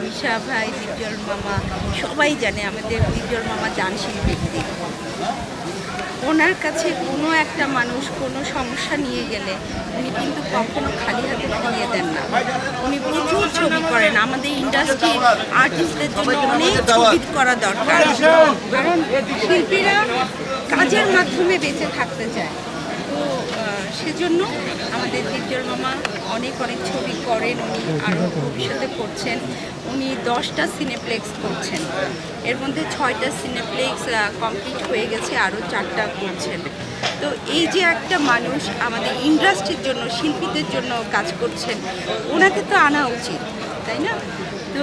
মিশা ভাই দীপজল মামা, সবাই জানে আমাদের দীপজল মামা দানশীল ব্যক্তি। ওনার কাছে কোনো একটা মানুষ কোনো সমস্যা নিয়ে গেলে উনি কিন্তু কখনো খালি হাতে ফিরিয়ে দেন না। উনি প্রচুর ছবি করেন। আমাদের ইন্ডাস্ট্রির আর্টিস্টদের জন্য অনেক ছবি করা দরকার। কারণ শিল্পীরা কাজের মাধ্যমে বেঁচে থাকতে চায়। সেজন্য আমাদের দীপজল মামা অনেক অনেক ছবি করেন, উনি আরও ভবিষ্যতে করছেন। উনি দশটা সিনেপ্লেক্স করছেন। এর মধ্যে ছয়টা সিনেপ্লেক্স কমপ্লিট হয়ে গেছে, আরও চারটা করছেন। তো এই যে একটা মানুষ আমাদের ইন্ডাস্ট্রির জন্য, শিল্পীদের জন্য কাজ করছেন, ওনাকে তো আনা উচিত, তাই না? তো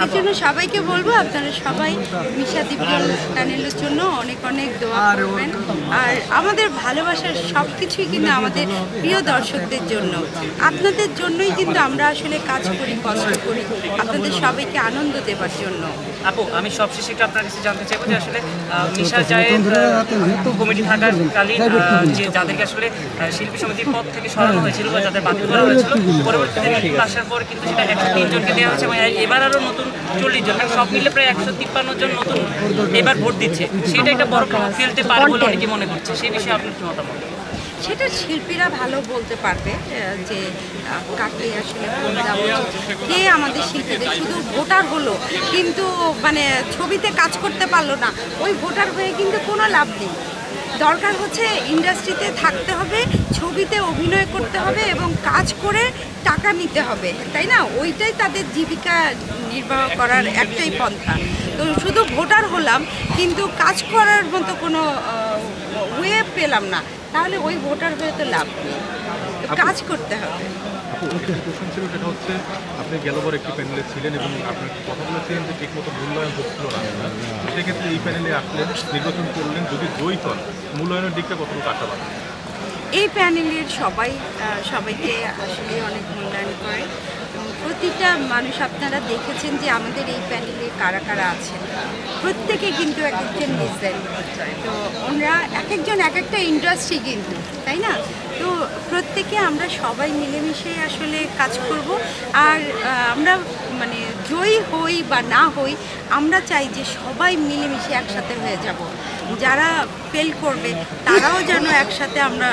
সেই জন্য সবাইকে বলব আপনারা সবাই মিশা দীপজল টানেলের জন্য অনেক অনেক দোয়া করবেন। আর আমাদের ভালোবাসার সব কিছুই কিন্তু আমাদের প্রিয় দর্শকদের জন্য। আপনাদের জন্যই কিন্তু আমরা আসলে কাজ করি কষ্ট করি আপনাদের সবাইকে আনন্দ দেওয়ার জন্য। আপু আমি সবশেষে একটু আপনার কাছে জানতে চাইব যে আসলে মিশা জায়েদ কমিটি থাকাকালীন আহ, যে যাদেরকে আসলে শিল্পী সমিতির পদ থেকে সরানো হয়েছিল বা যাদের বাতিল করা হয়েছিল পরবর্তীতে আসার পর কিন্তু সেটা একশো তিন জনকে দেওয়া হয়েছে এবং এবার আরও নতুন চল্লিশ জন মানে সব মিলে প্রায় একশো তিপ্পান্ন জন নতুন এবার ভোট দিচ্ছে। সেটা একটা বড় প্রভাব ফেলতে পারে বলে অনেকে মনে করছে। সে বিষয়ে আপনার কি মতামত? সেটা শিল্পীরা ভালো বলতে পারবে যে কাকে আসলে ভোট দেওয়া কে আমাদের শিল্পীদের শুধু ভোটার হলো কিন্তু মানে ছবিতে কাজ করতে পারল না। ওই ভোটার হয়ে কিন্তু কোনো লাভ নেই। দরকার হচ্ছে ইন্ডাস্ট্রিতে থাকতে হবে ছবিতে অভিনয় করতে হবে এবং কাজ করে টাকা নিতে হবে তাই না? ওইটাই তাদের জীবিকা নির্বাহ করার একটাই পন্থা। তো শুধু ভোটার হলাম কিন্তু কাজ করার মতো কোনো ওয়ে পেলাম না। তাহলে ওই ভোটার হয়ে তো লাভ নেই। কাজ করতে হবে। সেটা হচ্ছে আপনি গেলবার একটি প্যানেলে ছিলেন এবং আপনি কথা বলেছিলেন যে ঠিক মতো মূল্যায়ন হচ্ছিল না? সেক্ষেত্রে এই প্যানেলে আসলেন নির্বাচন করলেন যদি জয়ী হন মূল্যায়নের দিকটা কতটুকু আশাবাদ? এই প্যানেলের সবাই সবাইকে আসলে অনেক মূল্যায়ন করে। প্রতিটা মানুষ আপনারা দেখেছেন যে আমাদের এই প্যানেলে কারা কারা আছেন। প্রত্যেকে কিন্তু এক একজন লিজেন তো ওনারা এক একজন এক একটা ইন্ডাস্ট্রি কিন্তু, তাই না? তো প্রত্যেকে আমরা সবাই মিলেমিশে আসলে কাজ করব। আর আমরা মানে জয়ী হই বা না হই, আমরা চাই যে সবাই মিলেমিশে একসাথে হয়ে যাব। যারা ফেল করবে, তারাও যেন একসাথে আমরা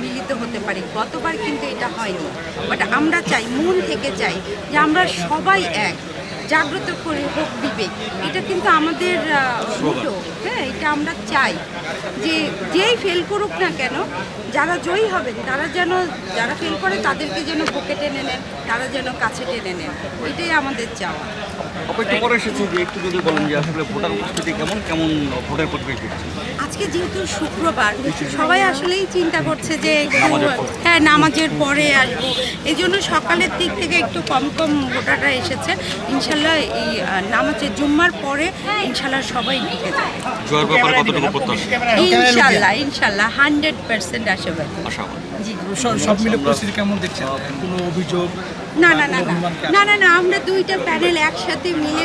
মিলিত হতে পারি। গতবার কিন্তু এটা হয়নি। বাট আমরা চাই, মন থেকে চাই যে আমরা সবাই এক। জাগ্রত করে হোক বিবেক এটা কিন্তু আমাদের মোটো হ্যাঁ এটা আমরা চাই যে যেই ফেল করুক না কেন, যারা জয়ী হবেন, তারা যেন, যারা ফেল করে তাদেরকে যেন বুকে টেনে নেন, তারা যেন কাছে টেনে নেন। এটাই আমাদের চাওয়া। একটু পরে এসেছে যে একটু যদি বলেন যে আসলে ভোটার উপস্থিতি কেমন কেমন ভোটের পরিপ্রেক্ষিতে আজকে যেহেতু শুক্রবার সবাই আসলেই চিন্তা করছে যে হ্যাঁ নামাজের পরে আসব। এই জন্য সকালের দিক থেকে একটু কম কম ভোটাররা এসেছে। ইনশাল্লাহ এই নামাজের জুম্মার পরে ইনশাল্লাহ সবাই ঢুকে যাবে। ইনশাল্লাহ ইনশাল্লাহ হান্ড্রেড পার্সেন্ট আশাবাদী সব- সব মিলে পরিস্থিতি কেমন দেখছেন? কোনো অভিযোগ না না না না। না না না আমরা দুইটা প্যানেল একসাথে মিলে